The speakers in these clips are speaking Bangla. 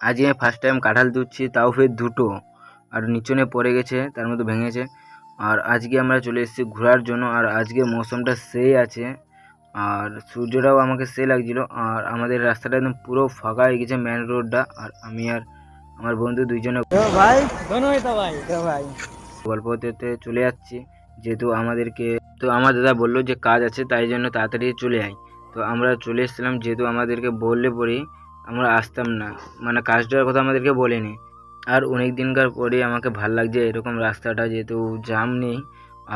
আজকে আমি ফার্স্ট টাইম কাঁঠাল ধুচ্ছি তাও ফের দুটো। আর নিচনে পড়ে গেছে তার মধ্যে ভেঙেছে। আর আজকে আমরা চলে এসেছি ঘোরার জন্য আর আজকে মৌসুমটা সেই আছে। আর সূর্যটাও আমাকে সে লাগছিল। আর আমাদের রাস্তাটা একদম পুরো ফাঁকা হয়ে গেছে মেন রোডটা আর আমি আর আমার বন্ধু দুইজনে ভাই? ভাই। গল্প হতে চলে যাচ্ছি। যেহেতু আমাদেরকে তো আমার দাদা বলল যে কাজ আছে তাই জন্য তাড়াতাড়ি চলে আয়। তো আমরা চলে এসেছিলাম যেহেতু আমাদেরকে বললে পড়ি আমরা আসতাম না। মানে কাজটার কথা আমাদেরকে বলেনি। আর অনেক দিনকার পরে আমাকে ভালো লাগছে এরকম রাস্তাটা যেহেতু জাম নেই।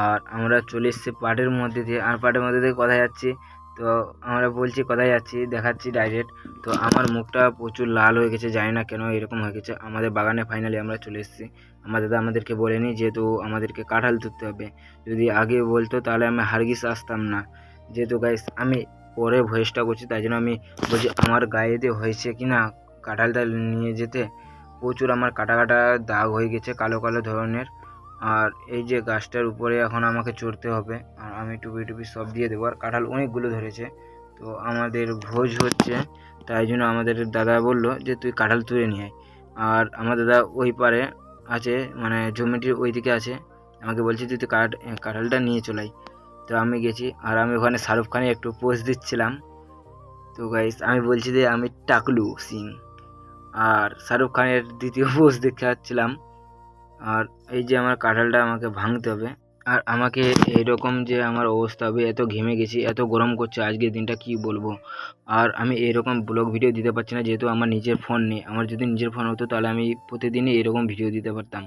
আর আমরা চলে এসেছি পাটের মধ্যে দিয়ে। আর পাটের মধ্যে দিয়ে কোথায় যাচ্ছি? তো আমরা বলছি, কোথায় যাচ্ছি? দেখাচ্ছি ডাইরেক্ট তো আমার মুখটা প্রচুর লাল হয়ে গেছে, জানি না কেন এরকম হয়ে গেছে। আমাদের বাগানে ফাইনালি আমরা চলে এসেছি। আমার দাদা আমাদেরকে বলেনি যেহেতু আমাদেরকে কাঁঠাল তুলতে হবে। যদি আগে বলতো তাহলে আমি হারগিস আসতাম না। যেহেতু গাইস আমি পরে ভয়েসটা করছি, তাই জন্য আমি বলছি, আমার গায়ে দিয়ে হয়েছে কি না? কাঁঠালটা নিয়ে যেতে। প্রচুর আমার কাটা কাটা দাগ হয়ে গেছে, কালো কালো ধরনের। আর এই যে গাছটার উপরে এখন আমাকে চড়তে হবে, আর আমি টুপি টুপি সব দিয়ে দেবো। আর কাঁঠাল অনেকগুলো ধরেছে, তো আমাদের ভোজ হচ্ছে, তাই জন্য আমাদের দাদা বলল যে, তুই কাঁঠাল তুলে নিয়ে আয়। আর আমার দাদা ওই পারে আছে মানে জমিটির ওই দিকে আছে, আমাকে বলছে তুই তো কাঠ, কাঁঠালটা নিয়ে চলাই তো আমি গেছি, আর আমি ওখানে শাহরুখ খানের একটু পোজ দিচ্ছিলাম। তো গাইস আমি বলছি যে আমি টাকলু সিং। আর শাহরুখ খানের দ্বিতীয় পোজ দেখতে পাচ্ছিলাম আর এই যে আমার কাঁঠালটা আমাকে ভাঙতে হবে। আর আমাকে এরকম যে আমার অবস্থা হবে, এত ঘেমে গেছি, এত গরম করছে, আজকের দিনটা কি বলব? আর আমি এরকম ব্লগ ভিডিও দিতে পারছি না, যেহেতু আমার নিজের ফোন নেই। আমার যদি নিজের ফোন হতো, তাহলে আমি প্রতিদিনই এরকম ভিডিও দিতে পারতাম।